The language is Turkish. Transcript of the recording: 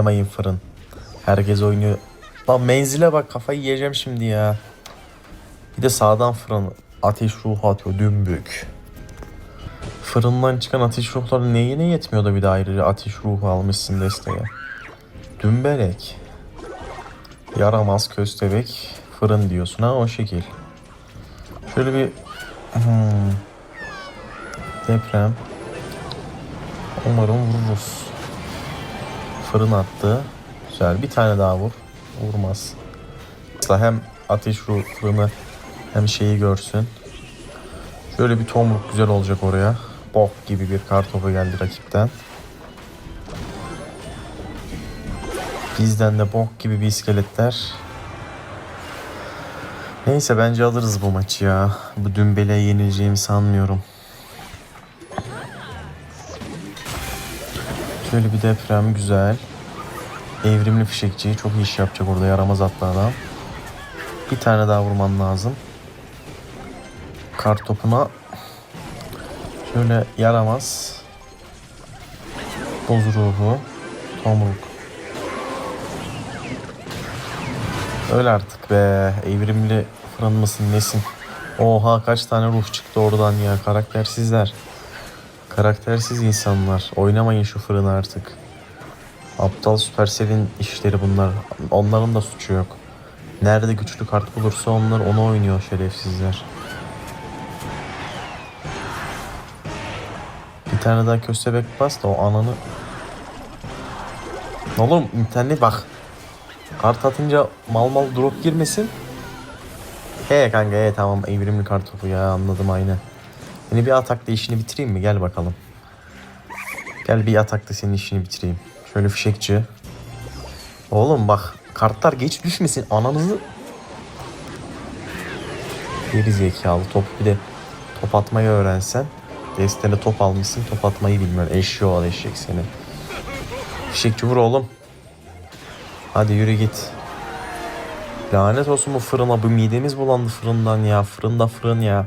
Oynamayın fırın. Herkes oynuyor. Lan menzile bak kafayı yiyeceğim şimdi ya. Bir de sağdan fırın ateş ruhu atıyor dümbük. Fırından çıkan ateş ruhları neyine yetmiyor da bir de ayrıca ateş ruhu almışsın desteğe. Dümbelek. Yaramaz köstebek fırın diyorsun ha o şekil. Şöyle bir hmm, deprem. Umarım vururuz. Fırın attı. Güzel. Bir tane daha vur. Vurmaz. Hem ateş fırını hem şeyi görsün. Şöyle bir tomruk güzel olacak oraya. Bok gibi bir kar topu geldi rakipten. Bizden de bok gibi bir iskeletler. Neyse bence alırız bu maçı ya. Bu dümbele yenileceğimi sanmıyorum. Şöyle bir deprem güzel. Evrimli fişekçi çok iş yapacak orada yaramaz atlı adam. Bir tane daha vurman lazım. Kar topuna şöyle yaramaz. Boz ruhu. Tomruk. Öyle artık be. Evrimli fırın mısın nesin? Oha kaç tane ruh çıktı oradan ya. Karaktersizler. Karaktersiz insanlar. Oynamayın şu fırını artık. Aptal Supercell'in işleri bunlar. Onların da suçu yok. Nerede güçlü kart bulursa onlar onu oynuyor şerefsizler. Bir tane daha köstebek bas da o ananı... Oğlum internet bak. Kart atınca mal mal drop girmesin. He kanka he tamam evrimli kart topu ya anladım aynen. Yeni bir atakta işini bitireyim mi? Gel bakalım. Gel bir atakta senin işini bitireyim. Şöyle fişekçi. Oğlum bak kartlar geç düşmesin ananızı. Geri zekalı top bir de top atmayı öğrensen. Destene top almışsın top atmayı bilmiyorsun. Eşeği ol eşek seni. Fişekçi vur oğlum. Hadi yürü git. Lanet olsun bu fırına. Bu midemiz bulandı fırından ya. Fırında fırın ya.